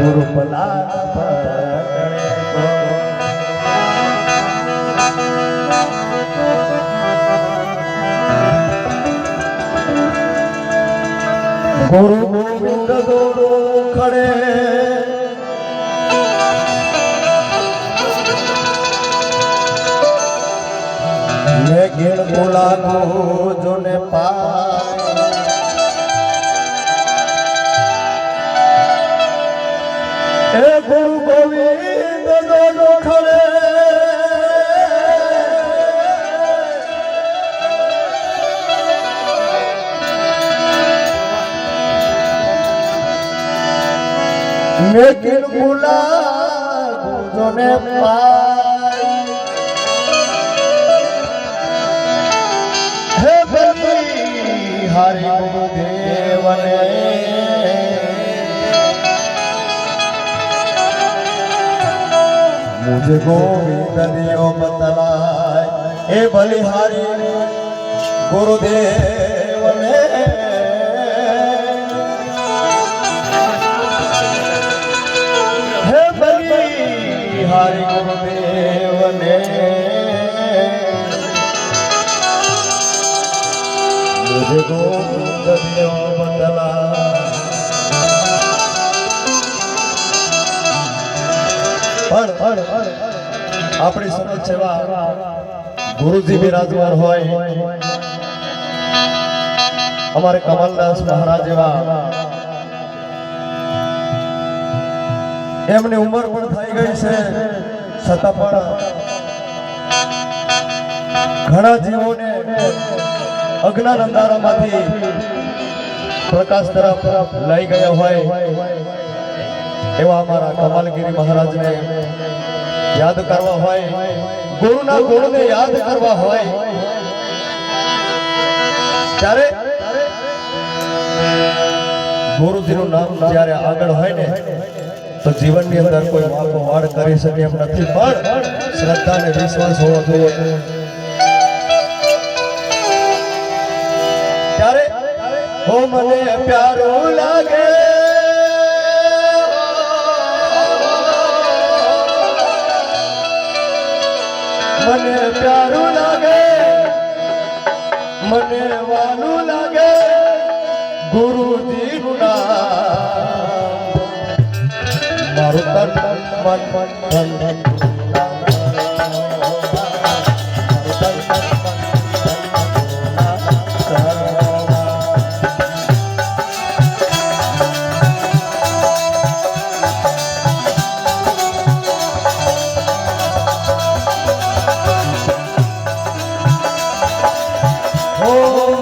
ગુરુ ગુરુ ગોવિંદ દોડો ખડે ને ગીણ ગુલાગો જોને પાય એ ગુરુ ગોવિંદ દોડો ખડે મેકિન ગુલાબ હરિ ગુરુદેવને મુજ ગોવિંદનિયો બતલાય એ બલિહારી ગુરુદેવ. આપણી સમજ સેવા ગુરુજી બિરાજમાન હોય અમારે કમલદાસ મહારાજ એવા એમની ઉંમર પણ થઈ ગઈ છે. છતાં પણ ઘણા જીવોને અજ્ઞાન અંધારામાંથી પ્રકાશ તરફ લઈ ગયા હોય એવા અમારા કમાલગીરી મહારાજને યાદ કરવા હોય, ગુરુના ગુણને યાદ કરવા હોય. ત્યારે ગુરુજીનું નામ જ્યારે આગળ હોય ને, તો જીવનની અંદર કોઈ વાંકો વાડ કરી શકે એમ નથી, પણ શ્રદ્ધા અને વિશ્વાસ હોવો જોઈએ. હો મને પ્યારું લાગે. મને પ્યારું લાગે. મને વાલું લાગે. ગુરુજીનું નામ મારું તન મન મન ધન ધન